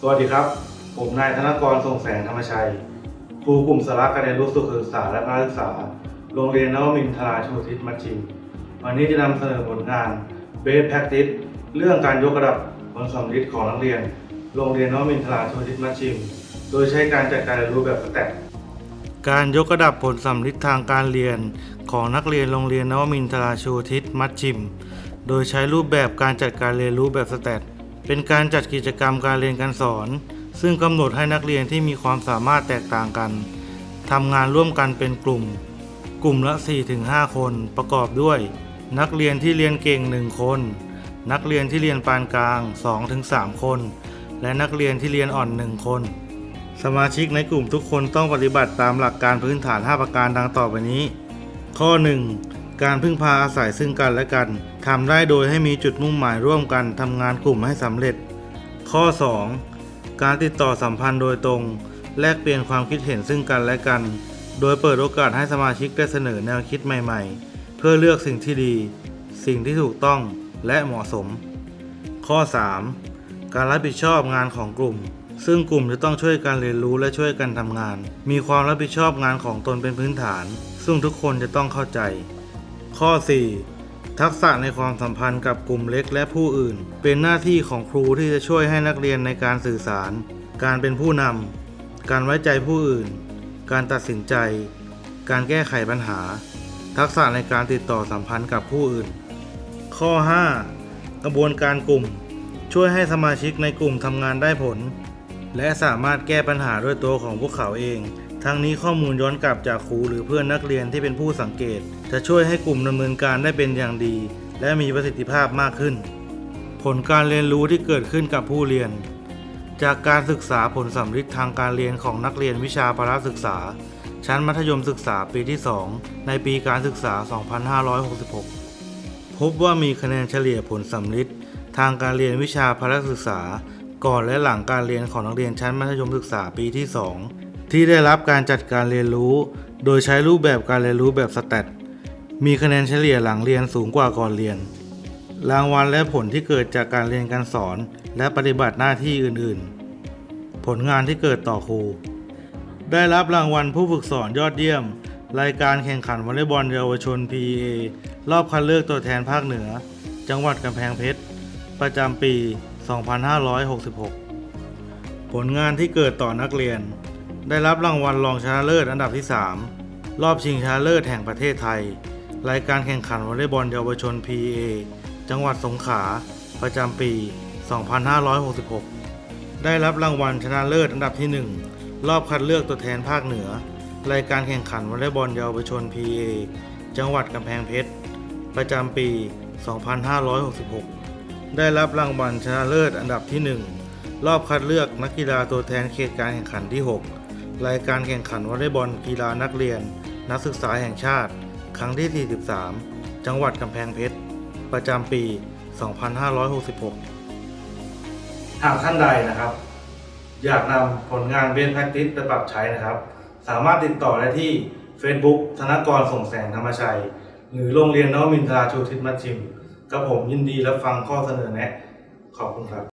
สวัสดีครับ ผมนายธนกรทรงแสงธรรมชัย ครูกลุ่มสาระการเรียนรู้สุขศึกษาและการศึกษา โรงเรียนนวมินทราชูทิศมัชชิม วันนี้จะนำเสนอผลงาน Best Practice เรื่องการยกระดับผลสำลิดของนักเรียน โรงเรียนนวมินทราชูทิศมัชชิม โดยใช้การจัดการเรียนรู้แบบสแต็กการยกระดับผลสำลิดทางการเรียน ของนักเรียนโรงเรียนนวมินทราชูทิศมัชชิม โดยใช้รูปแบบการจัดการเรียนรู้แบบสแตท เป็นการจัดกิจกรรมการเรียนการสอน ซึ่งกำหนดให้นักเรียนที่มีความสามารถแตกต่างกันทำงานร่วมกันเป็นกลุ่ม กลุ่มละ 4-5 คนประกอบด้วย นักเรียนที่เรียนเก่ง 1 คน นักเรียนที่เรียนปานกลาง 2-3 คน และนักเรียนที่เรียนอ่อน 1 คน สมาชิกในกลุ่มทุกคนต้องปฏิบัติตามหลักการพื้นฐาน 5 ประการดังต่อไปนี้ ข้อ 1. การพึ่งพาอาศัยซึ่งกันและกันทำได้โดยให้มีจุดมุ่งหมายร่วมกันทำงานกลุ่มให้สำเร็จ ข้อ 2. การติดต่อสัมพันธ์โดยตรง แลกเปลี่ยนความคิดเห็นซึ่งกันและกัน โดยเปิดโอกาสให้สมาชิกได้เสนอแนวคิดใหม่ๆ เพื่อเลือกสิ่งที่ดี สิ่งที่ถูกต้องและเหมาะสม ข้อ 3. การรับผิดชอบงานของกลุ่ม ซึ่งกลุ่มจะต้องช่วยกันเรียนรู้และช่วยกันทำงาน มีความรับผิดชอบงานของตนเป็นพื้นฐาน ซึ่งทุกคนจะต้องเข้าใจ ข้อ 4. ทักษะในความสัมพันธ์กับกลุ่มเล็กและผู้อื่น เป็นหน้าที่ของครูที่จะช่วยให้นักเรียนในการสื่อสาร การเป็นผู้นำการไว้ใจผู้อื่น การตัดสินใจ การแก้ไขปัญหา ทักษะในการติดต่อสัมพันธ์กับผู้อื่น ข้อ 5. กระบวนการกลุ่ม ช่วยให้สมาชิกในกลุ่มทำงานได้ผล และสามารถแก้ปัญหาด้วยตัวของพวกเขาเอง ทั้งนี้ข้อมูลย้อนกลับจากครูหรือเพื่อนนักเรียนที่เป็นผู้สังเกต จะช่วยให้กลุ่มดำเนินการได้เป็นอย่างดี และมีประสิทธิภาพมากขึ้น ผลการเรียนรู้ที่เกิดขึ้นกับผู้เรียน จากการศึกษาผลสำลิดทางการเรียนของนักเรียนวิชาพละศึกษา ชั้นมัธยมศึกษาปีที่ 2 ในปีการศึกษา 2566 พบว่ามีคะแนนเฉลี่ยผลสำลิดทางการเรียนวิชาพละศึกษา ก่อนและหลังการเรียนของนักเรียนชั้นมัธยมศึกษาปีที่ 2 ที่ได้รับการจัดการเรียนรู้ โดยใช้รูปแบบการเรียนรู้แบบสแตทมีคะแนนเฉลี่ยหลังเรียนสูงกว่าก่อนเรียน รางวัลและผลที่เกิดจากการเรียนการสอนและปฏิบัติหน้าที่อื่นๆ ผลงานที่เกิดต่อครู ได้รับรางวัลผู้ฝึกสอนยอดเยี่ยม รายการแข่งขันวอลเลย์บอลเยาวชน PEA รอบคัดเลือกตัวแทนภาคเหนือ จังหวัดกำแพงเพชร ประจำปี 2566 ผลงานที่เกิดต่อนักเรียน ได้รับรางวัลรองชนะเลิศอันดับที่ 3 รอบชิงชนะเลิศแห่งประเทศไทย รายการแข่งขันวอลเลย์บอลเยาวชน PA จังหวัดสงขลาประจำปี 2566 ได้รับรางวัลชนะเลิศอันดับที่ 1 รอบคัดเลือกตัวแทนภาคเหนือ รายการแข่งขันวอลเลย์บอลเยาวชน PA จังหวัดกำแพงเพชร ประจำปี 2566 ได้รับรางวัลชนะเลิศอันดับที่ 1 รอบคัดเลือกนักกีฬาตัวแทนเขตการแข่งขันที่ 6 รายการแข่งขันวอลเลย์บอลกีฬานักเรียน นักศึกษาแห่งชาติ ครั้งที่ 43 จังหวัดกำแพงเพชร ประจำปี 2566 หากท่านใดนะครับ อยากนำผลงานเบนแพคติสไปปรับใช้นะครับ สามารถติดต่อได้ที่ Facebook ธนกรส่งแสงธรรมชัย หรือโรงเรียนนวมินทราชูทิศมัชชิมกับผมยินดีรับฟังข้อเสนอแนะ ขอบคุณครับ